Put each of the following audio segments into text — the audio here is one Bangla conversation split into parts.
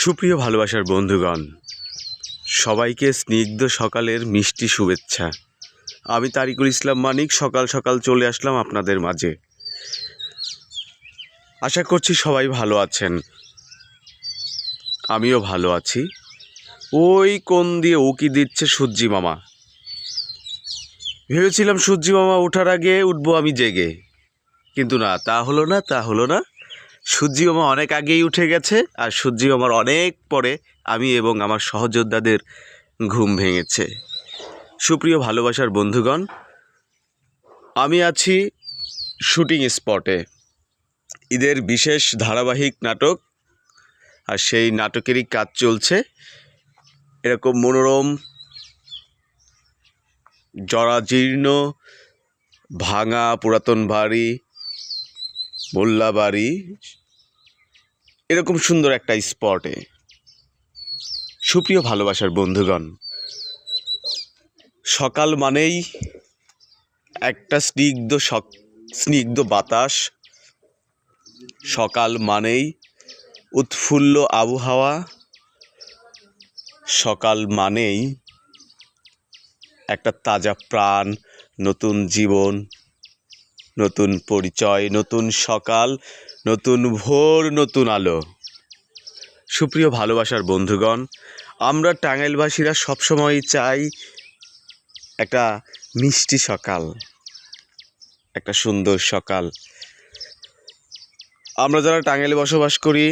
সুপ্রিয় ভালোবাসার বন্ধুগণ, সবাইকে স্নিগ্ধ সকালের মিষ্টি শুভেচ্ছা। আমি তারিকুল ইসলাম মানিক, সকাল সকাল চলে আসলাম আপনাদের মাঝে। আশা করছি সবাই ভালো আছেন। আমিও ভালো আছি। ওই কোন দিয়ে উকি দিচ্ছে সূর্যি মামা? ভেবেছিলাম সূর্যি মামা ওঠার আগে উঠবো আমি জেগে। কিন্তু না, তা হলো না, তা হলো না। সূর্যি মামা অনেক আগেই উঠে গেছে আর সূর্যি মামার অনেক পরে আমি এবং আমার সহযোদ্ধাদের ঘুম ভেঙেছে। সুপ্রিয় ভালোবাসার বন্ধুগণ, আমি আছি শুটিং স্পটে। ঈদের বিশেষ ধারাবাহিক নাটক আর সেই নাটকেরই কাজ চলছে। এরকম মনোরম, জরাজীর্ণ, ভাঙা, পুরাতন বাড়ি মোল্লা বাড়ি এরকম সুন্দর একটা স্পটে। সুপ্রিয় ভালোবাসার বন্ধুগণ, সকাল মানেই একটা স্নিগ্ধ স্নিগ্ধ বাতাস। সকাল মানেই উৎফুল্ল আবহাওয়া। সকাল মানেই একটা তাজা প্রাণ, নতুন জীবন। নতুন পরিচয়, নতুন সকাল, নতুন ভোর, নতুন আলো। সুপ্রিয় ভালোবাসার বন্ধুগণ, আমরা টাঙ্গাইলবাসীরা সবসময় চাই একটা মিষ্টি সকাল, একটা সুন্দর সকাল। আমরা যারা টাঙ্গাইলে বসবাস করি,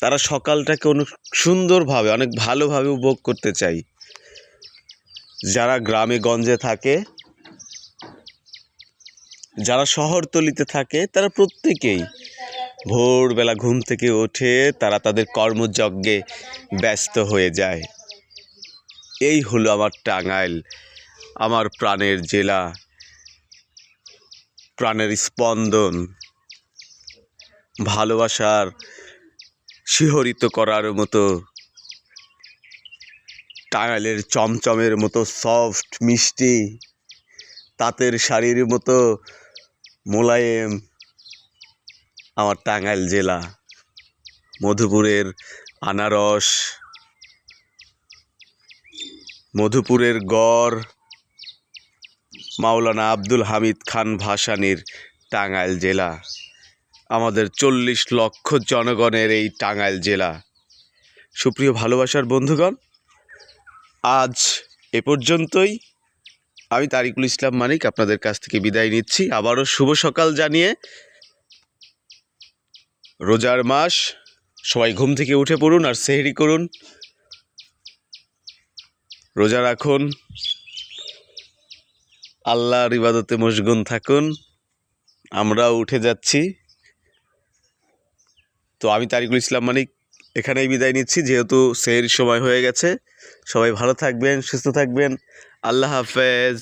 তারা সকালটাকে অনেক সুন্দরভাবে, অনেক ভালোভাবে উপভোগ করতে চাই। যারা গ্রামে গঞ্জে থাকে যারা শহরতলিতে থাকে, তারা প্রত্যেকেই ভোরবেলা ঘুম থেকে ওঠে, তারা তাদের কর্মযজ্ঞে ব্যস্ত হয়ে যায়। এই হলো আমার টাঙ্গাইল, আমার প্রাণের জেলা, প্রাণের স্পন্দন। ভালোবাসার শিহরিত করার মতো, টাঙ্গাইলের চমচমের মতো সফট মিষ্টি, তাঁতের শাড়ির মতো মোলায়েম, আমার টাঙ্গাইল জেলা, মধুপুরের আনারস, মধুপুরের গড়, মাওলানা আব্দুল হামিদ খান ভাসানির টাঙ্গাইল জেলা। আমাদের চল্লিশ লক্ষ জনগণের এই টাঙ্গাইল জেলা। সুপ্রিয় ভালোবাসার বন্ধুগণ, আজ এ পর্যন্তই। আমি তারিকুল ইসলাম মানিক আপনাদের কাছ থেকে বিদায় নিচ্ছি। আবারও শুভ সকাল জানিয়ে রোজার মাস, সবাই ঘুম থেকে উঠে পড়ুন আর সেহরি করুন। রোজা রাখুন। আল্লাহর ইবাদতে মশগুন থাকুন। আমরাও উঠে যাচ্ছি। তো আমি তারিকুল ইসলাম মানিক এখানেই বিদায় নিচ্ছি, যেহেতু সেহরির সময় হয়ে গেছে। সবাই ভালো থাকবেন, সুস্থ থাকবেন। আল্লাহ হাফেজ।